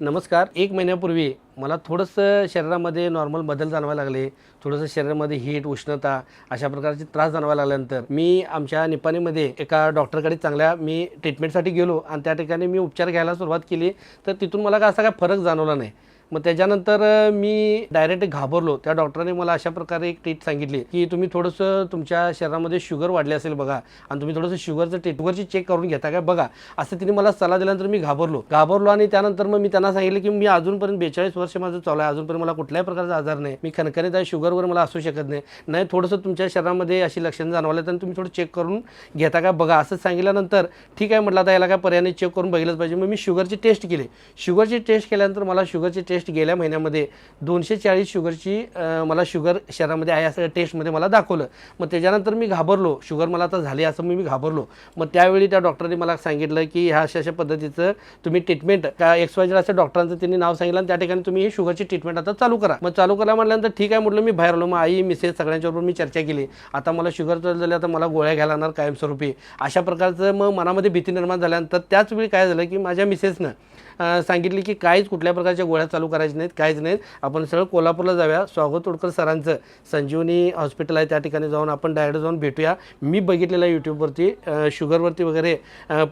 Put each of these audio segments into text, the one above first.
नमस्कार. एक महिन्यापूर्वी मला थोडंसं शरीरामध्ये नॉर्मल बदल जाणवायला लागले. थोडंसं शरीरामध्ये हीट उष्णता अशा प्रकारचे त्रास जाणवायला लागल्यानंतर मी आमच्या निपाणीमध्ये एका डॉक्टरकडे चांगल्या मी ट्रीटमेंटसाठी गेलो आणि त्या ठिकाणी मी उपचार घ्यायला सुरुवात केली. तर तिथून मला काय असा काय फरक जाणवला नाही. मग त्याच्यानंतर मी डायरेक्ट घाबरलो. त्या डॉक्टरांनी मला अशा प्रकारे एक ट्रीट सांगितली की तुम्ही थोडंसं तुमच्या शरीरामध्ये शुगर वाढले असेल बघा आणि तुम्ही थोडंसं शुगरचं टे शुगरची चेक करून घेता काय बघा असं तिने मला सल्ला दिल्यानंतर मी घाबरलो. घाबरलो आणि त्यानंतर मग मी त्यांना सांगितलं की मी अजूनपर्यंत बेचाळीस वर्ष माझं चालू आहे अजूनपर्यंत मला कुठल्याही प्रकारचा आजार नाही. मी खणखणीत आहे शुगरवर मला असू शकत नाही. नाही थोडंसं तुमच्या शरीरामध्ये अशी लक्षणं जाणवलं तर तुम्ही थोडं चेक करून घेता का बघा असं सांगितल्यानंतर ठीक आहे म्हटलं आता याला काय पर्यायाने चेक करून बघितलंच पाहिजे. मग मी शुगरची टेस्ट केली. शुगरची टेस्ट केल्यानंतर मला शुगरची टेस्ट टेस्ट गेल्या महिन्यामध्ये. दोनशे चाळीस शुगरची मला शुगर शरीरामध्ये आहे असं टेस्टमध्ये मला दाखवलं. मग त्याच्यानंतर मी घाबरलो. शुगर मला आता झाली असं मी मी घाबरलो. मग त्यावेळी त्या डॉक्टरने मला सांगितलं की ह्या अशा अशा पद्धतीचं तुम्ही ट्रीटमेंट का एक्स वाय असं डॉक्टरांचं त्यांनी नाव सांगितलं आणि त्या ठिकाणी तुम्ही ही शुगरची ट्रीटमेंट आता चालू करा. मग चालू करा म्हटल्यानंतर ठीक आहे म्हटलं मी बाहेर आलो. मग आई मिसेस सगळ्यांच्याबरोबर मी चर्चा केली. आता मला शुगर चालू झाली आता मला गोळ्या घ्यायला लागणार कायमस्वरूपी. अशा प्रकारचं मग मनामध्ये भीती निर्माण झाल्यानंतर त्याच वेळी काय झालं की माझ्या मिसेसनं सांगितली की काहीच कुठल्या प्रकारच्या गोळ्या चालू करायच्या नाहीत काहीच नाहीत. आपण सरळ कोल्हापूरला जाऊया. स्वागत तोडकर सरांचं. संजीवनी हॉस्पिटल आहे त्या ठिकाणी जाऊन आपण डायरेक्ट जाऊन भेटूया. मी बघितलेलं आहे यूट्यूबवरती शुगरवरती वगैरे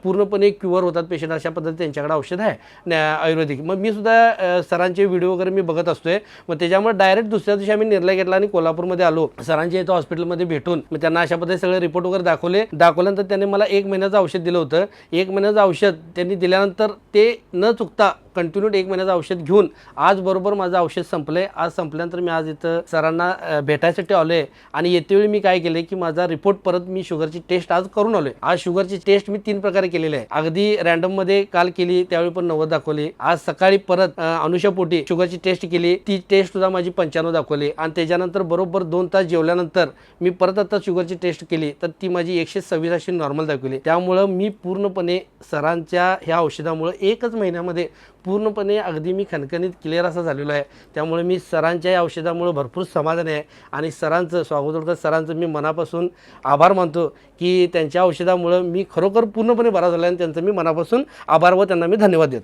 पूर्णपणे क्युअर होतात पेशंट अशा पद्धती त्यांच्याकडे औषध आहे आयुर्वेदिक. मग मी सुद्धा सरांचे व्हिडिओ वगैरे मी बघत असतोय. मग त्याच्यामुळे डायरेक्ट दुसऱ्या दिवशी आम्ही निर्णय घेतला आणि कोल्हापूरमध्ये आलो. सरांच्या इथं हॉस्पिटलमध्ये भेटून मग त्यांना अशा पद्धतीने सगळे रिपोर्ट वगैरे दाखवले. दाखवल्यानंतर त्यांनी मला एक महिन्याचं औषध दिलं होतं. एक महिन्याचं औषध त्यांनी दिल्यानंतर ते न จุกตะ कंटिन्यूड एक महिन्याचं औषध घेऊन आज बरोबर माझं औषध संपलंय. आज संपल्यानंतर मी आज इथं सरांना भेटायसाठी भेटायसाठी आलोय. आणि येतेवेळी मी काय केले की माझा रिपोर्ट परत मी शुगरची टेस्ट आज करून आलोय. आज शुगरची टेस्ट मी तीन प्रकारे केलेली आहे. अगदी रॅन्डममध्ये काल केली त्यावेळी पण नव्वद दाखवली. आज सकाळी परत अनुषापोटी शुगरची टेस्ट केली. ती टेस्ट सुद्धा माझी पंच्याण्णव दाखवली. आणि त्याच्यानंतर बरोबर दोन तास जेवल्यानंतर मी परत आता शुगरची टेस्ट केली. तर ती माझी एकशे सव्वीस अशी नॉर्मल दाखवली. त्यामुळं मी पूर्णपणे सरांच्या ह्या औषधामुळं एकच महिन्यामध्ये पूर्णपणे अगदी मी खणखणीत क्लिअर असा झालेलो आहे. त्यामुळे मी सरांच्या या औषधामुळं भरपूर समाधान आहे. आणि सरांचं स्वागतोडकर सरांचं मी मनापासून आभार मानतो की त्यांच्या औषधामुळं मी खरोखर पूर्णपणे बरा झाला आणि त्यांचं मी मनापासून आभार व त्यांना मी धन्यवाद देतो.